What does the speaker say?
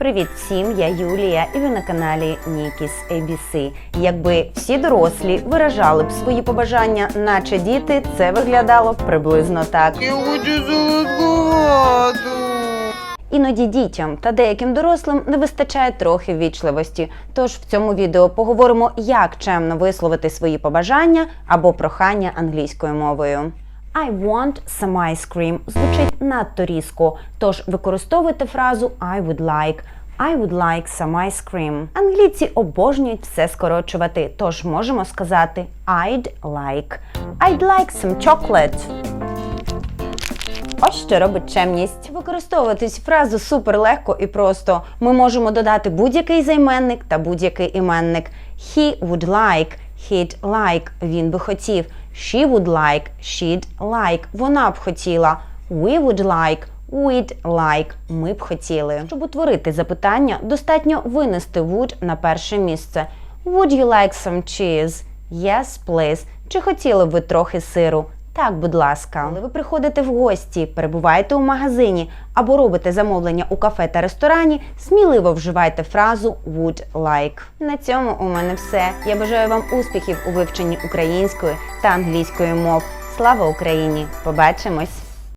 Привіт всім, я Юлія, і ви на каналі Нікіс ABC. Якби всі дорослі виражали б свої побажання, наче діти, це виглядало б приблизно так. Я хочу солодкувату. Іноді дітям та деяким дорослим не вистачає трохи ввічливості. Тож в цьому відео поговоримо, як чемно висловити свої побажання або прохання англійською мовою. I want some ice cream звучить надто різко, тож використовуйте фразу I would like. I would like some ice cream. Англійці обожнюють все скорочувати, тож можемо сказати I'd like. I'd like some chocolate. Ось що робить чемність. Використовувати цю фразу супер легко і просто. Ми можемо додати будь-який займенник та будь-який іменник. He would like, he'd like, він би хотів. She would like, she'd like, вона б хотіла. We would like, we'd like, ми б хотіли. Щоб утворити запитання, достатньо винести would на перше місце. Would you like some cheese? Yes, please. Чи хотіли б ви трохи сиру? Так, будь ласка, коли ви приходите в гості, перебуваєте у магазині або робите замовлення у кафе та ресторані, сміливо вживайте фразу would like. На цьому у мене все. Я бажаю вам успіхів у вивченні української та англійської мов. Слава Україні! Побачимось!